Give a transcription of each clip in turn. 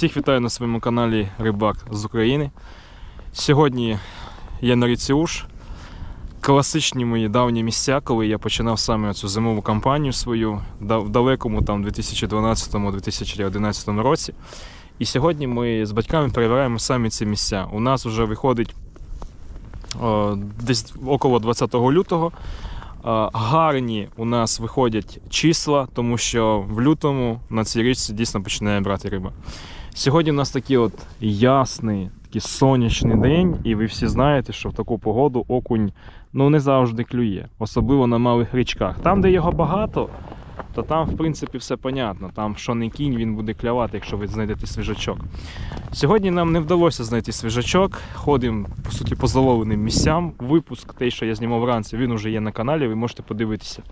Всіх вітаю на своєму каналі Рибак з України. Сьогодні я на річці Уж. Класичні мої давні місця, коли я починав саме цю зимову кампанію свою в далекому там 2012-2011 році. І сьогодні ми з батьками перевіряємо самі ці місця. У нас вже виходить о, десь около 20 лютого. Гарні у нас виходять числа, тому що в лютому на цій річці дійсно починає брати риба. Сьогодні у нас такий от ясний, такий сонячний день, і ви всі знаєте, що в таку погоду окунь ну, не завжди клює, особливо на малих річках. Там, де його багато, то там, в принципі, все понятно. Там, що не кінь, він буде клювати, якщо ви знайдете свіжачок. Сьогодні нам не вдалося знайти свіжачок. Ходимо, по суті, по заловленим місцям. Випуск, той, що я знімав вранці, він вже є на каналі, ви можете подивитися.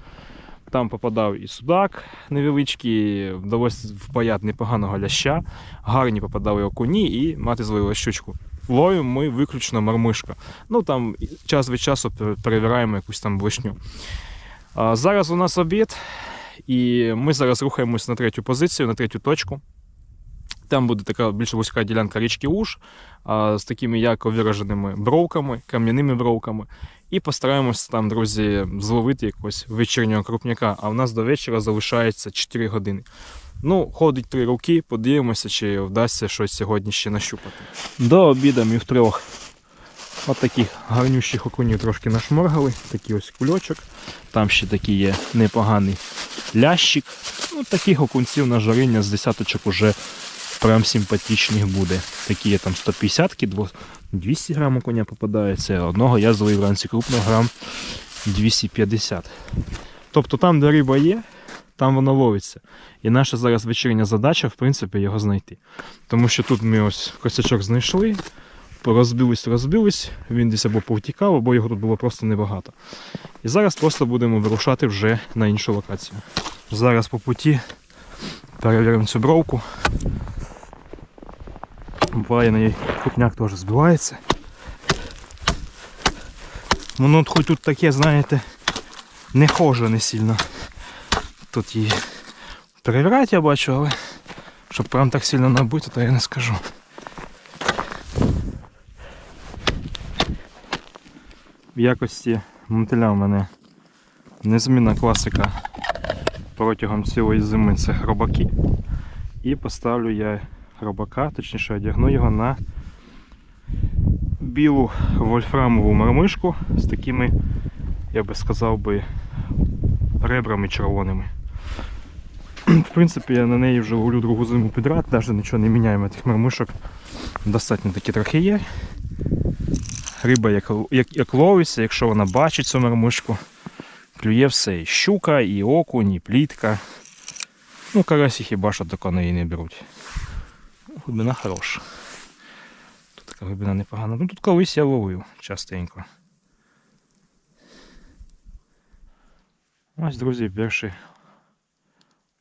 Там попадав і судак невеличкий, вдалося впаяти непоганого ляща, гарні попадали окуні і мати зловила щучку. Ловимо ми виключно мармишка. Ну там час від часу перевіраємо якусь там блишню. А, зараз у нас обід, і ми зараз рухаємось на третю позицію, на третю точку. Там буде така більш вузька ділянка річки Уж з такими ярко вираженими бровками, кам'яними бровками. І постараємося там, друзі, зловити якогось вечірнього крупняка. А в нас до вечора залишається 4 години. Ну, ходить три руки, подивимося, чи вдасться щось сьогодні ще нащупати. До обіду ми втрьох. От таких гарнющих окунів трошки нашморгали. Такий ось кульочок. Там ще такий є непоганий лящик. Ну, таких окунців на жаріння з десяточок уже прям симпатичних буде. Такі є там 150-ки, 200 грам окуня попадається. Одного я зловив вранці крупного грам 250. Тобто там, де риба є, там воно ловиться. І наша зараз вечірня задача, в принципі, його знайти. Тому що тут ми ось косячок знайшли, розбились, розбились, він десь або повтікав, або його тут було просто небагато. І зараз просто будемо вирушати вже на іншу локацію. Зараз по путі перевіримо цю бровку. Буває на ній крупняк теж збивається. От хоч тут таке, знаєте, не хоже не сильно. Тут її перевіряти я бачу, але щоб прям так сильно набити, то я не скажу. В якості мотиля в мене незмінна класика протягом цілої зими це хробаки. І поставлю я хробака, точніше одягну його на білу вольфрамову мармишку з такими, я би сказав би, ребрами червоними. В принципі, я на неї вже ловлю другу зиму підряд, навіть нічого не міняємо тих мармишок. Достатньо такі трохи є. Риба як, як, як ловиться, якщо вона бачить цю мармишку, клює все. І щука, і окунь, і плітка. Ну, карасі хіба що тако неї не беруть. Глибина хороша. Тут така глибина непогана. Ну тут колись я ловив частенько. Ось, друзі, перший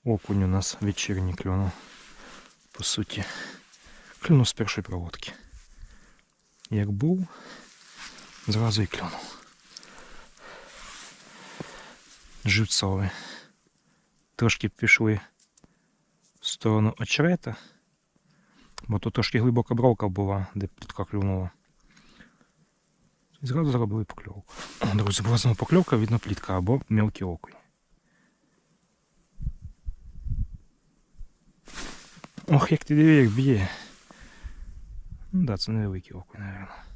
окунь у нас вечірній клюнув. По суті. Клюнув з першої проводки. Як був, зразу і клюнув. Живцовий. Трошки пішли в сторону очерета. Бо тут трошки глибока бровка була, де плітка клюнула. І зразу зробили покльовку. Друзі, була знову покльовка, видно плітка або мелкий окунь. Ох, як ти диви, як б'є. Ну да, це невеликий окунь, мабуть.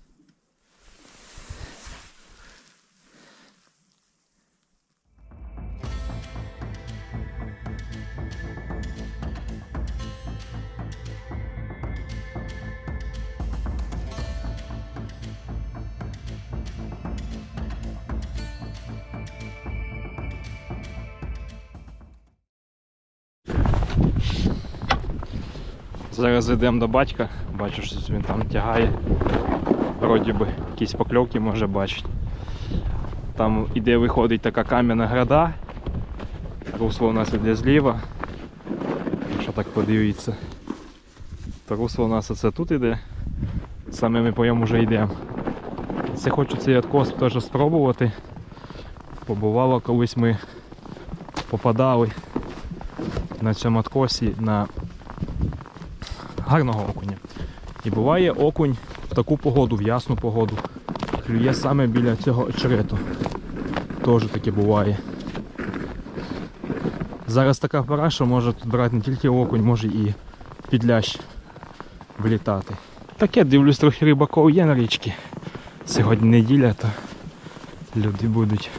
Зараз йдемо до батька, бачу, що він там тягає. Вроді би якісь покльовки може бачити. Там іде виходить така кам'яна града. Русло у нас іде зліва. Якщо так подивіться. То русло у нас оце тут іде. Саме ми по ньому вже йдемо. Це хочу цей откос теж спробувати. Побувало колись ми попадали на цьому откосі на гарного окуня. І буває окунь в таку погоду, в ясну погоду. Клює саме біля цього очерету. Теж таке буває. Зараз така пора, що може тут брати не тільки окунь, може і підлящ вилітати. Таке дивлюсь, трохи рибаков є на річці. Сьогодні неділя, то люди будуть.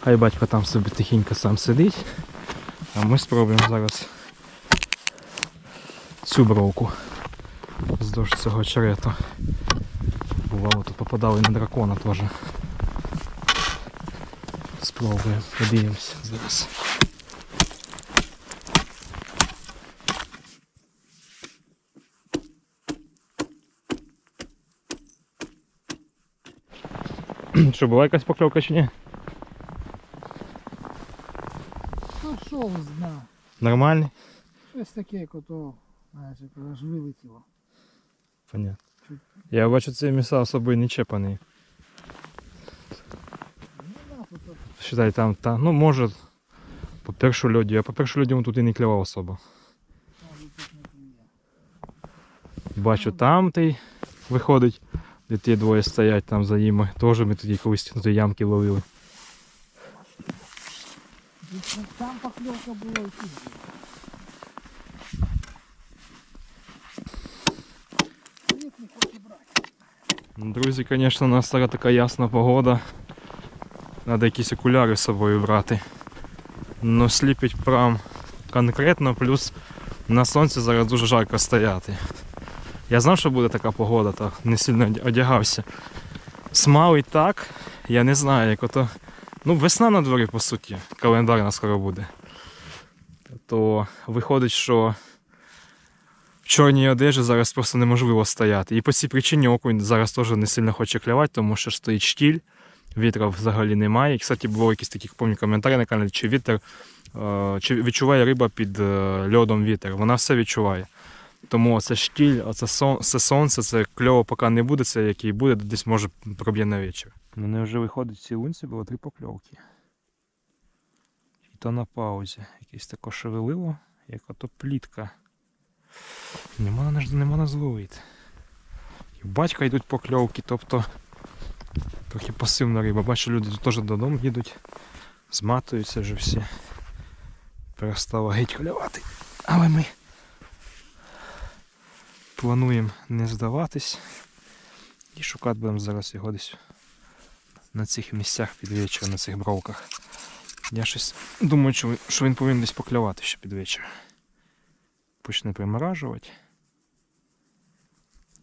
Хай батько там собі тихенько сам сидить. А ми спробуємо зараз цю бровку вздовж цього очерету. Бувало, тут попадали на дракона теж. Спробуємо, подивимося зараз. Що, була якась покльовка чи ні? Ну що зна. Нормальний? Ось таке, як ото, знаєш, як аж вилетіло. Понятно. Я бачу, ці міса особо і не чепані. Ну Считай, там, та, ну може, по першу льоді, а по першу льоді тут і не клював особо. Бачу, там ти виходить, де ті двоє стоять там за ними. Теж ми тоді колись на ті ямки ловили. Там покльовка була і тут. була. Ні, не хоче брати. Ну, Друзі, звісно, у нас зараз така ясна погода. Треба якісь окуляри з собою брати. Ну сліпить прям конкретно, плюс на сонці зараз дуже жарко стояти. Я знав, що буде така погода, так не сильно одя- одягався. Смалить так, я не знаю, як ото. Ну, весна на дворі, по суті, календарна скоро буде. То виходить, що чорній одежі зараз просто неможливо стояти. І по цій причині окунь зараз теж не сильно хоче клювати, тому що стоїть штіль, вітра взагалі немає. І, кстати, було якісь такі помню коментарі на каналі, чи вітер, е, чи відчуває риба під е, льодом вітер. Вона все відчуває. Тому це оце сон, це сонце, це кльово поки не буде, це який буде, десь може проб'є на вечір. У мене вже виходить в цій лунці було три покльовки. І то на паузі. Якесь таке шевелило, як ото плітка. Не можна, не можна зловити. Батька йдуть покльовки, тобто трохи пасивна риба. Бачу, люди теж додому їдуть, зматуються вже всі. Перестало геть клювати. Але ми плануємо не здаватись і шукати будемо зараз його десь на цих місцях під вечір, на цих бровках. Я щось думаю, що він повинен десь поклювати ще під вечір почне приморажувати.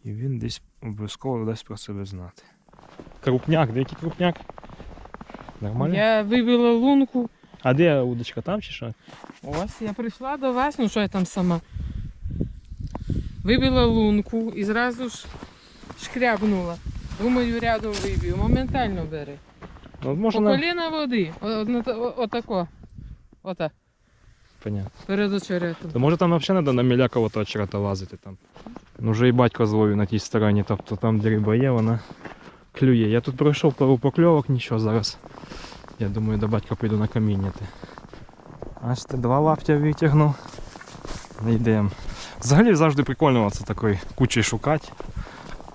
І він десь обов'язково дасть про себе знати. Крупняк, де який крупняк? Нормально? Я вибила лунку. А де удочка там чи що? Ось я прийшла до вас, ну що я там сама. Вибила лунку і зразу ж шкрябнула. Думаю, рядом виб'ю. Моментально бери. Ну, По коліна води. Отако. Ота. Понятно. Перед очеретом. То може там взагалі треба на міляково того черета лазити там. Ну вже і батько зловив на тій стороні, тобто там, де риба є, вона клює. Я тут пройшов пару покльовок, нічого зараз. Я думаю, до батька піду на камінняти. Аж ти два лаптя витягнув. Йдемо. Взагалі завжди прикольно це такої кучі шукати.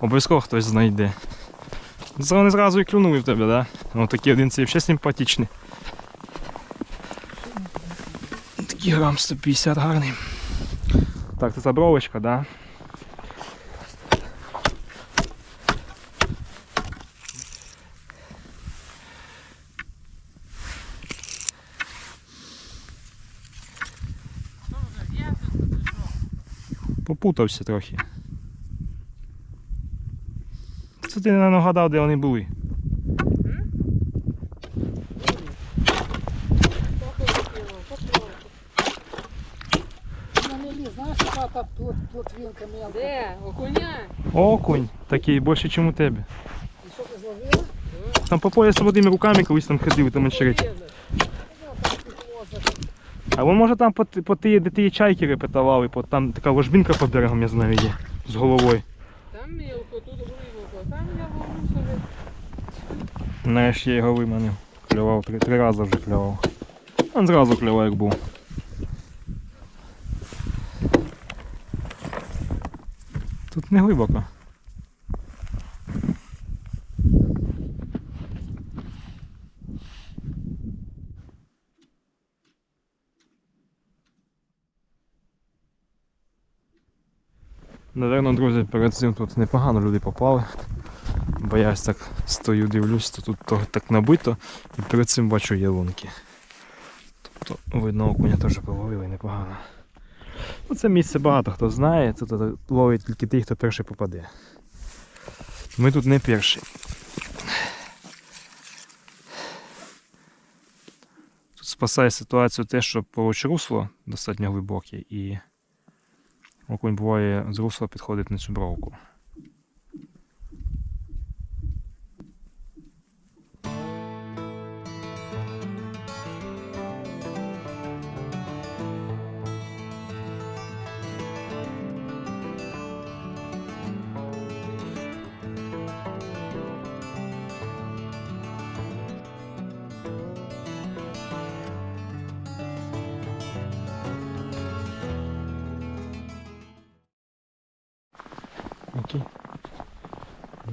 Обов'язково хтось знайде. Вони зразу і клюнули в тебе, да? Ну такі один цей взагалі симпатичний. Такий грам 150 гарний. Так, це забровочка, да? Попутався трохи. Це ти не нагадав, де вони були. На мілі, знаєш, яка та плот, мелка? Де? Окуня? Окунь такий більше, ніж у тебе. І що ти зловила? Там по пояс водими руками колись там ходив там очередь. А вон може там по, по ті, де ті чайки репетували, по, там така ложбинка по берегам, я знаю, є. З головою. Там мілко, тут глибоко. Там я ловлю собі. Нарешті я його виманив. Клював три, три рази вже клював. Він зразу клював, як був. Не глибоко. Наверно, друзі, перед цим тут непогано люди попали. Бо я ось так стою, дивлюсь, то тут то так набито, і перед цим бачу ялунки. Тобто, видно, окуня теж половили непогано. Ну, це місце багато хто знає, тут е, ловить тільки ті, хто перший попаде. Ми тут не перші. Тут спасає ситуацію те, що поруч русло достатньо глибоке і окунь буває з русла підходить на цю бровку.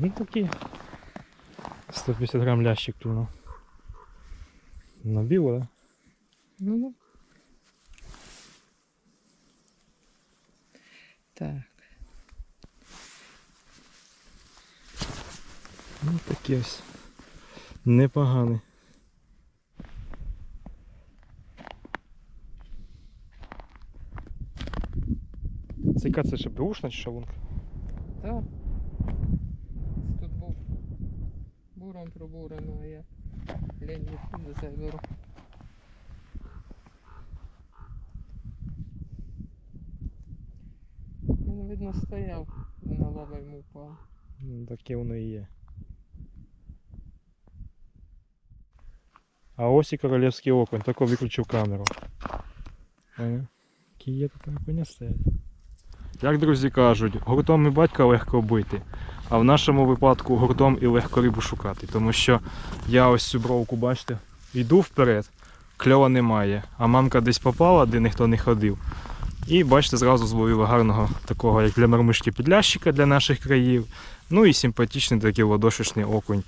Ну такі. 150 грам лящик клюнув. На біло, да? Ну, ну. Так. Ну такі ось. Непоганий. Це яка це ще беушна чи шалунка? Так. Тут був буром пробурено, а я лень відсюди заберу. Він, видно, стояв, на лава йому впав. Ну, Таке воно і є. А ось і королівський окунь, тільки виключив камеру. Які є тут окуня стоять. Як друзі кажуть, гуртом і батька легко бити, а в нашому випадку гуртом і легко рибу шукати. Тому що я ось цю бровку, бачите, йду вперед, кльова немає, а мамка десь попала, де ніхто не ходив. І бачите, зразу зловила гарного такого, як для мармишки підлящика для наших країв. Ну і симпатичний такий ладошечний окунь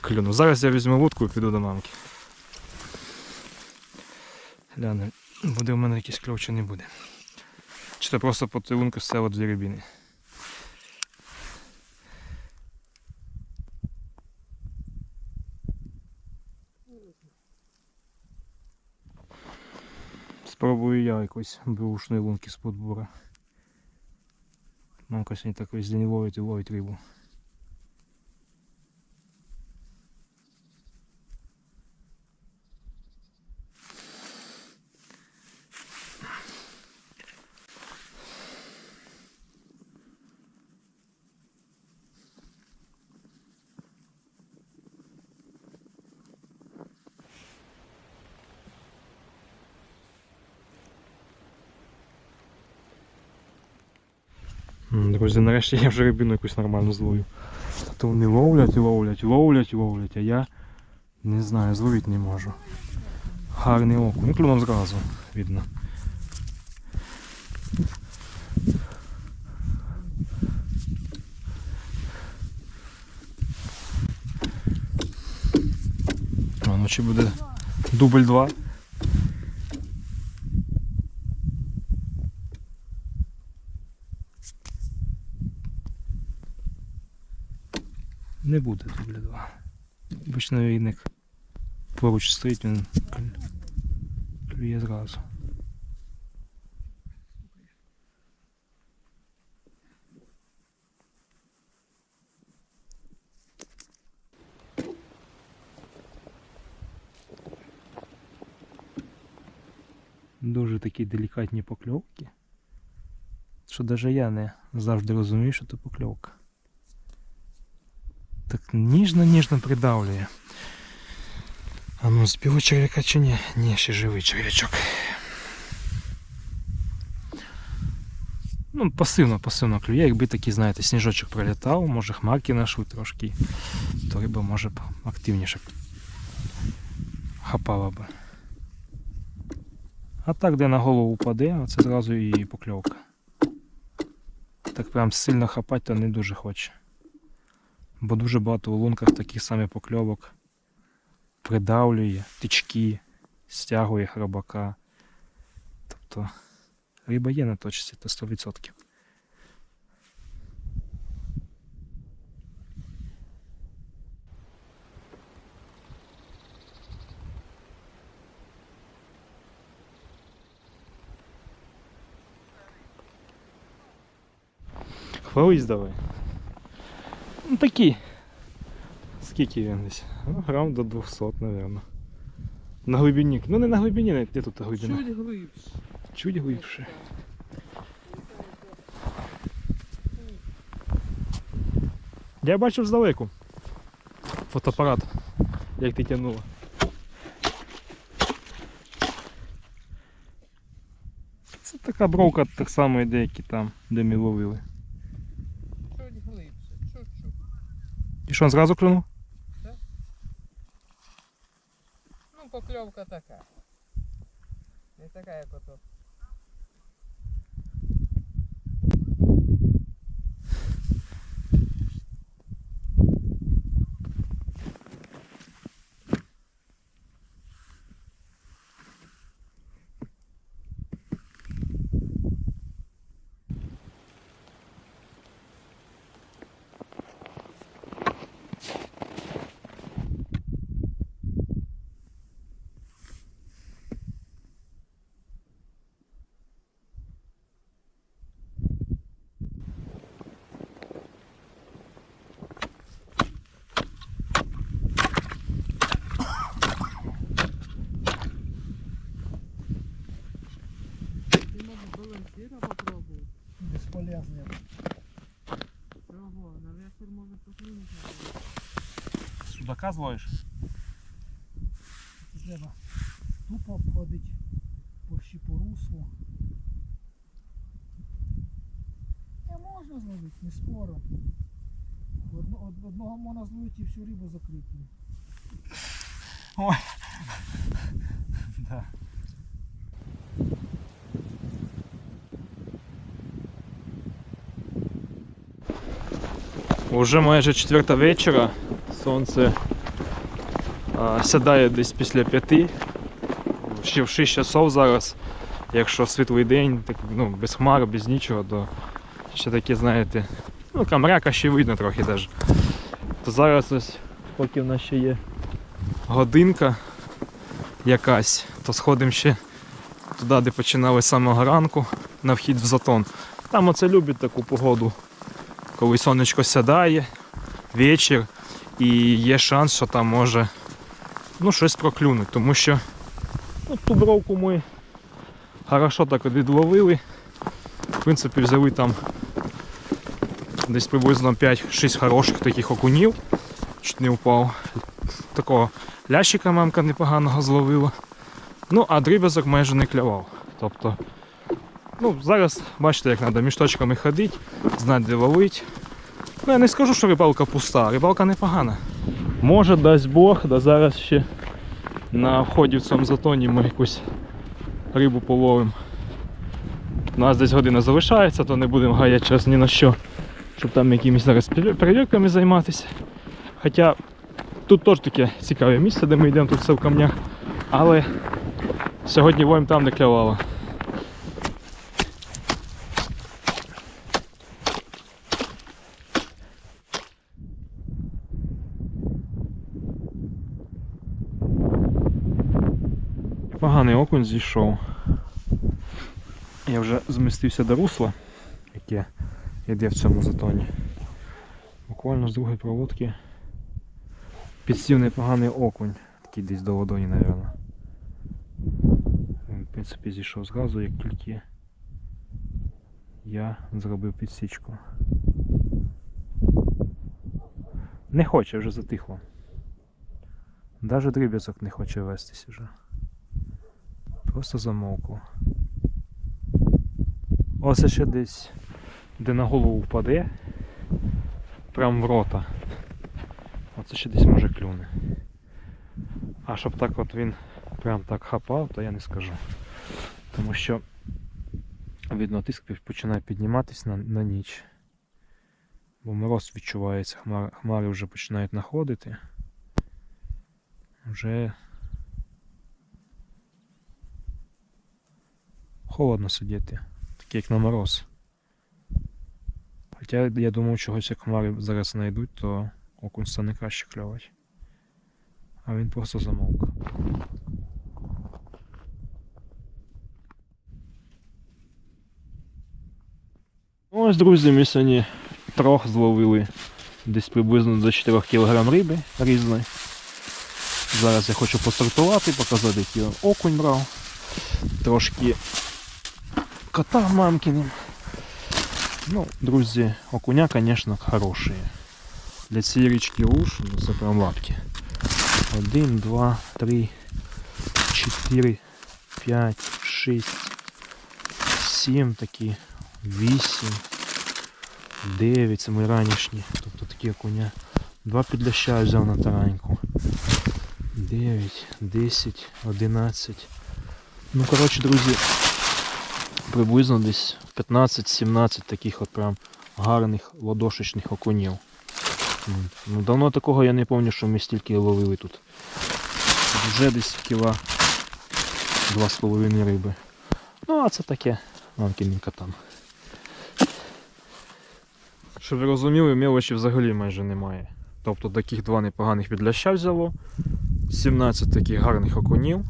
клюнув. Зараз я візьму вудку і піду до мамки. Гляну, буде в мене якийсь кльов чи не буде. Чи це просто по тилунку стало дві рибини. Спробую я якось бушної лунки з подбора. Мамка сьогодні так весь день ловить і ловить рибу. Друзі, нарешті я вже рибину якусь нормально зловив. А то вони ловлять, ловлять, ловлять, ловлять, а я не знаю, зловити не можу. Гарний окунь. Ну, клюнув зразу, видно. А ну чи буде дубль 2? Не буде дубля 2. Обично війник поруч стоїть, він клює зразу. Дуже такі делікатні покльовки. Що навіть я не завжди розумію, що це покльовка. Так ніжно-ніжно придавлює. А ну, збіло черв'яка чи ні? Ні, ще живий черв'ячок. Ну, пасивно, пасивно клює. Якби такий, знаєте, сніжочок прилітав, може хмарки нашли трошки, то риба може б активніше хапала би. А так, де на голову паде, це зразу і покльовка. так прям сильно хапати то не дуже хоче. Бо дуже багато у лунках таких самих покльовок придавлює, тички, стягує хробака. Тобто риба є на точці, то 100%. Хвались давай. Такі. Скільки він десь? Ну, грам до 200, напевно. На глибині. Ну не на глибині, навіть де тут глибина? Чуть глибше. Чуть глибше. Я бачив здалеку. Фотоапарат. Як ти тягнула. Це така бровка так само йде, як і там, де ми ловили. Чуть глибше. Чуть-чуть. І що, зразу клюнув? Ну, покльовка така. Не така, як ото. Зловиш? Треба тупо обходити по щепоруслу. Не можна зловити, не спору. Одно, од- одного можна зловити і всю рибу закрити. Да. Уже майже четверта вечора. Сонце а, сідає десь після п'яти. Ще в 6 часов зараз. Якщо світлий день, так, ну, без хмар, без нічого, то ще таке, знаєте, ну камряка ще видно трохи навіть. То зараз ось, поки в нас ще є годинка якась, то сходимо ще туди, де починали з самого ранку, на вхід в затон. Там оце любить таку погоду, коли сонечко сядає, вечір, і є шанс, що там може ну, щось проклюнути, тому що ну, ту бровку ми хорошо так відловили. В принципі, взяли там десь приблизно 5-6 хороших таких окунів. Чуть не впав. Такого лящика мамка непоганого зловила. Ну, а дріб'язок майже не клявав. Тобто, ну, зараз бачите, як треба мішточками ходити, знати, де ловити. Ну, я не скажу, що рибалка пуста, рибалка непогана. Може, дасть Бог, да зараз ще на вході в цьому затоні ми якусь рибу половимо. У нас десь година залишається, то не будемо гаяти час ні на що, щоб там якимись зараз пере- перевірками займатися. Хоча тут теж таке цікаве місце, де ми йдемо, тут все в камнях. Але сьогодні ловимо там, де клявало. Поганий окунь зійшов. Я вже змістився до русла, яке йде в цьому затоні. Буквально з другої проводки підсів непоганий окунь, такий десь до ладоні, мабуть. В принципі, зійшов зразу, як тільки я зробив підсічку. Не хоче, вже затихло. Навіть дріб'язок не хоче вестись вже. Просто замовкло. Оце ще десь, де на голову впаде, прям в рота. Оце ще десь може клюне. А щоб так от він прям так хапав, то я не скажу. Тому що Видно, тиск починає підніматись на, на ніч. Бо мороз відчувається, хмари, хмари вже починають находити. Вже холодно сидіти, таке як на мороз. Хоча я думав, чогось як хмари зараз знайдуть, то окунь стане краще кльовать. А він просто замовк. Ось, друзі, ми сьогодні трох зловили десь приблизно до 4 кг риби різної. Зараз я хочу посортувати, показати, який окунь брав. Трошки кота мамкиним. Ну, друзі, окуня, звісно, хороші. Для цієї річки уж, ну це прям лапки. Один, два, три, чотири, п'ять, шість, сім такі, вісім, дев'ять, це мої ранішні, тобто такі окуня. Два підляща взяв на тараньку. 9, 10, 11. Ну, коротше, друзі, Приблизно десь 15-17 таких от прям гарних ладошечних окунів. Ну, давно такого я не пам'ятаю, що ми стільки ловили тут. Вже десь кіла 2,5 риби. Ну, а це таке мамкіненька там. Щоб ви розуміли, мелочі взагалі майже немає. Тобто таких два непоганих підляща взяло, 17 таких гарних окунів,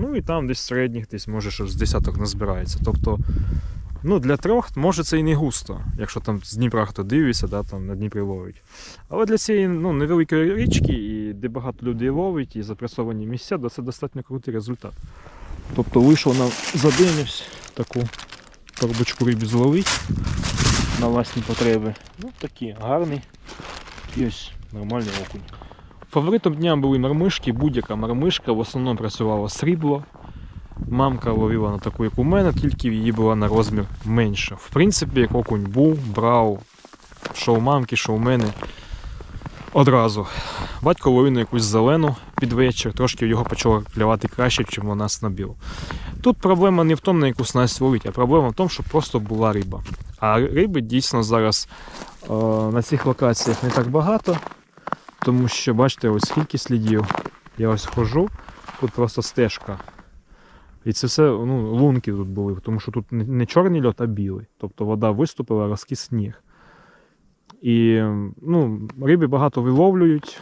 ну і там десь середніх, десь може щось з десяток назбирається. Тобто, ну для трьох може це і не густо, якщо там з Дніпра хто дивиться, да, там на Дніпрі ловить. Але для цієї ну, невеликої річки, і де багато людей ловить, і запресовані місця, то це достатньо крутий результат. Тобто вийшов на за таку торбочку рибі зловити на власні потреби. Ну такі гарний. І ось нормальний окунь. Фаворитом дня були мармишки, будь-яка мармишка, в основному працювало срібло. Мамка ловила на таку, як у мене, тільки її була на розмір менша. В принципі, як окунь був, брав, у мамки, у мене. Одразу. Батько ловив на якусь зелену під вечір, трошки його почало клювати краще, ніж вона снабіл. Тут проблема не в тому, на яку снасть ловить, а проблема в тому, що просто була риба. А риби дійсно зараз е, на цих локаціях не так багато, тому що, бачите, ось скільки слідів. Я ось хожу, тут просто стежка. І це все ну, лунки тут були, тому що тут не- чорний льот, а білий. Тобто вода виступила, розкис сніг. І ну, риби багато виловлюють,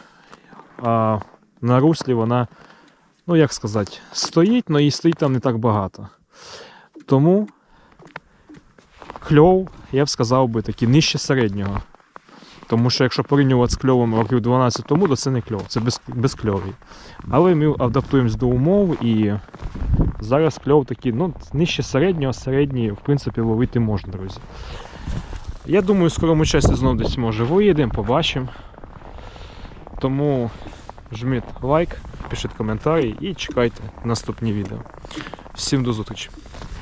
а на руслі вона, ну як сказати, стоїть, але її стоїть там не так багато. Тому кльов, я б сказав би, такий нижче середнього. Тому що якщо порівнювати з кльовом років 12 тому, то це не кльов, це без, безкльовий. Але ми адаптуємось до умов і зараз кльов такий, ну, нижче середнього, середній, в принципі, ловити можна, друзі. Я думаю, в скорому часі знову десь може виїдемо, побачимо. Тому жміть лайк, пишіть коментарі і чекайте наступні відео. Всім до зустрічі!